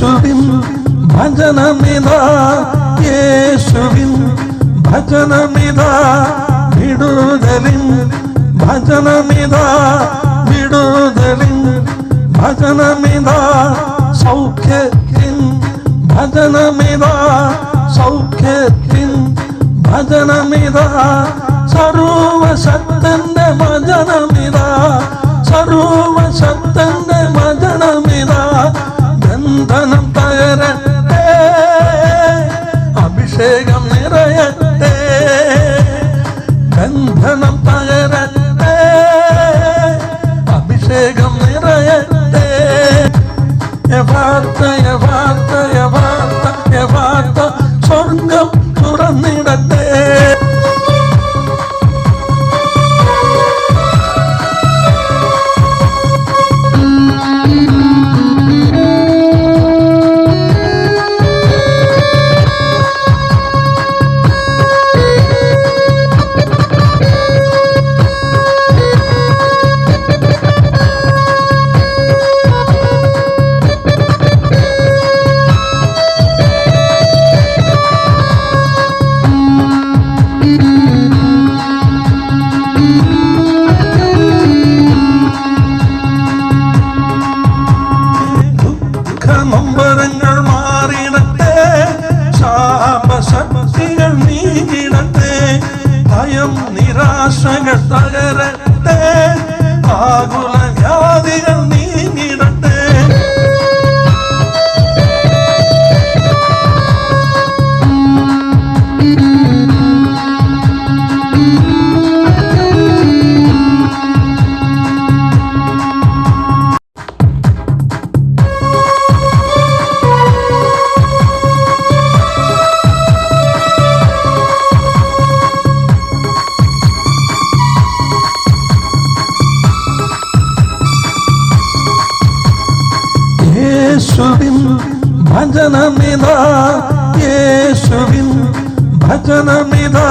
യേശുവിൻ ഭജനമിതാ യേശുവിൻ ഭജനമിതാ വിടുതലിൻ ഭജനമിതാ വിടുതലിൻ ഭജനമിതാ സൗഖ്യത്തിൻ ഭജനമിതാ സൗഖ്യത്തിൻ ഭജനമിതാ. வார்த்தையத்தே என் வார்த்தை என் வார்த்தை என் சொர்க்கம் ദുഃഖനൊമ്പരങ്ങൾ മാറിടട്ടെ. ശാപശക്തികൾ നീങ്ങിടട്ടെ. ഭയം നിരാശകൾ തകരട്ടെ. ആകുല യേശുവിൻ ഭജനമിതാ യേശുവിൻ ഭജനമിതാ.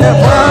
Never.